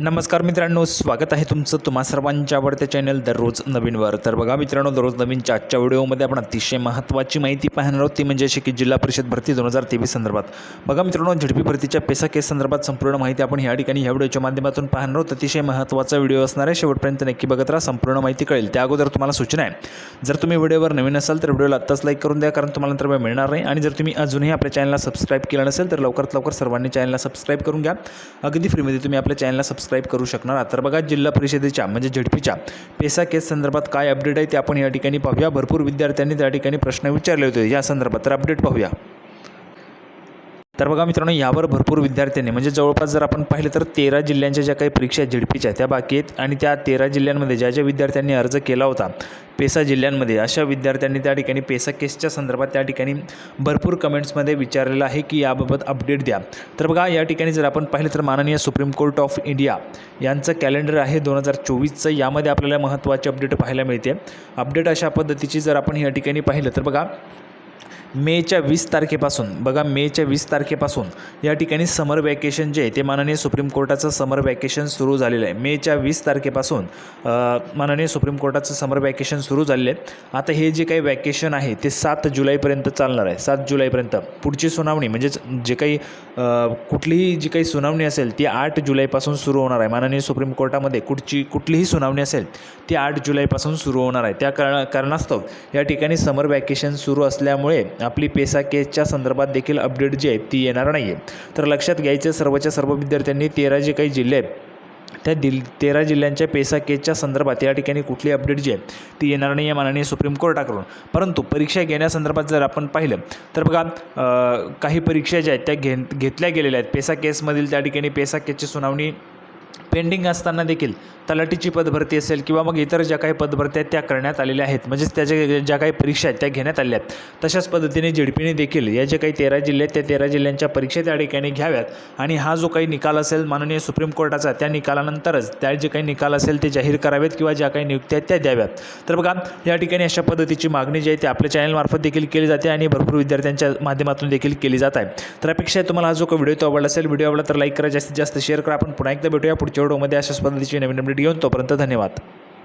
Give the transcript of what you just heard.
नमस्कार मित्रांनो स्वागत आहे तुमचं तुम्हा सर्वांच्या आवडत्या चॅनल दररोज नवीनवर. तर बघा मित्रांनो दररोज नवीनच्या आजच्या व्हिडिओमध्ये आपण अतिशय महत्त्वाची माहिती पाहणार आहोत. ती म्हणजे अशी की जिल्हा परिषद भरती दोन हजार तेवीस संदर्भात. बघा मित्रांनो झडपी भरतीच्या पेसा केस संदर्भात संपूर्ण माहिती आपण या ठिकाणी ह्या व्हिडिओच्या माध्यमातून पाहणार आहोत. अतिशय महत्त्वाचा व्हिडिओ असणार आहे. शेवटपर्यंत नक्की बघत राहा. संपूर्ण माहिती कळेल. त्या अगोदर तुम्हाला सूचना आहे. जर तुम्ही व्हिडिओवर नवीन असाल तर व्हिडिओला आत्ताच लाईक करून द्या कारण तुम्हाला नंतर वेळ मिळणार नाही. आणि जर तुम्ही अजूनही आपल्या चॅनलला सबस्क्राईब केलं नसेल तर लवकरात लवकर सर्वांनी चॅनलला सबस्क्राईब करून घ्या. अगदी फ्रीमध्ये तुम्ही आपल्या चॅनलला सबस्क्राईब करू शकणार. आहात तर बघा जिल्हा परिषदेच्या म्हणजे झडपीच्या पेसा केस संदर्भात काय अपडेट आहे ते आपण या ठिकाणी पाहूया. भरपूर विद्यार्थ्यांनी त्या ठिकाणी प्रश्न विचारले होते. या संदर्भात तर अपडेट पाहूया. तर बघा मित्रांनो यावर भरपूर विद्यार्थ्यांनी म्हणजे जवळपास जर आपण पाहिलं तर तेरा जिल्ह्यांच्या ज्या काही परीक्षा आहेत झेडपीच्या त्या बाकी आहेत. आणि त्या तेरा जिल्ह्यांमध्ये ज्या ज्या विद्यार्थ्यांनी अर्ज केला होता पेसा जिल्ह्यांमध्ये अशा विद्यार्थ्यांनी त्या ठिकाणी पेसा केसच्या संदर्भात त्या ठिकाणी भरपूर कमेंट्समध्ये विचारलेलं आहे की याबाबत अपडेट द्या. तर बघा या ठिकाणी जर आपण पाहिलं तर माननीय सुप्रीम कोर्ट ऑफ इंडिया यांचं कॅलेंडर आहे दोन हजार चोवीसचं. यामध्ये आपल्याला महत्त्वाचे अपडेट पाहायला मिळते. अपडेट अशा पद्धतीची जर आपण या ठिकाणी पाहिलं तर बघा मेच्या वीस तारखेपासून बघा मेच्या वीस तारखेपासून या ठिकाणी समर वॅकेशन जे आहे ते माननीय सुप्रीम कोर्टाचं समर वॅकेशन सुरू झालेलं आहे. मेच्या वीस तारखेपासून माननीय सुप्रीम कोर्टाचं समर वॅकेशन सुरू झालेलं आहे. आता हे जे काही वॅकेशन आहे ते सात जुलैपर्यंत चालणार आहे. सात जुलैपर्यंत. पुढची सुनावणी म्हणजेच जे काही कुठलीही जी काही सुनावणी असेल ती आठ जुलैपासून सुरू होणार आहे. माननीय सुप्रीम कोर्टामध्ये कुठची कुठलीही सुनावणी असेल ती आठ जुलैपासून सुरू होणार आहे. त्या कारण कारणास्तव या ठिकाणी समर वॅकेशन सुरू असल्यामुळे आपली पेसा केसच्या संदर्भात देखील अपडेट जी आहे ती येणार नाही आहे तर लक्षात घ्यायचं सर्वच्या सर्व विद्यार्थ्यांनी तेरा जे काही जिल्हे आहेत त्या दिल तेरा जिल्ह्यांच्या पेसा केसच्या संदर्भात या ठिकाणी कुठली अपडेट जी आहे ती येणार नाही आहे माननीय सुप्रीम कोर्टाकडून. परंतु परीक्षा घेण्यासंदर्भात जर आपण पाहिलं तर बघा काही परीक्षा ज्या आहेत त्या घे घेतल्या गेलेल्या आहेत. पेसा केसमधील त्या ठिकाणी पेसा केसची सुनावणी पेंडिंग असताना देखील तलाठीची पदभरती असेल किंवा मग इतर ज्या काही पदभरत्या आहेत त्या करण्यात आलेल्या आहेत म्हणजेच त्याच्या ज्या काही परीक्षा आहेत त्या घेण्यात आल्या आहेत तशाच पद्धतीने झेडपीने देखील या जे काही तेरा जिल्हे आहेत त्या तेरा जिल्ह्यांच्या परीक्षा त्या ठिकाणी घ्याव्यात. आणि हा जो काही निकाल असेल माननीय सुप्रीम कोर्टाचा त्या निकालानंतरच त्या जे काही निकाल असेल ते जाहीर करावेत किंवा ज्या काही नियुक्त्या आहेत त्या द्याव्यात. तर बघा या ठिकाणी अशा पद्धतीची मागणी जी आहे ती आपल्या चॅनलमार्फत देखील केली जाते आणि भरपूर विद्यार्थ्यांच्या माध्यमातून देखील केली जात आहे. तर अपेक्षा तुम्हाला हा जो काही व्हिडिओ तो आवडला असेल व्हिडिओ आवडला तर लाईक करा जास्तीत जास्त शेअर करा. आपण पुन्हा एकदा भेटूया. पुढच्या व्हिडिओमध्ये अशाच पद्धतीची नवीन अपडेट घेऊन तोपर्यंत धन्यवाद.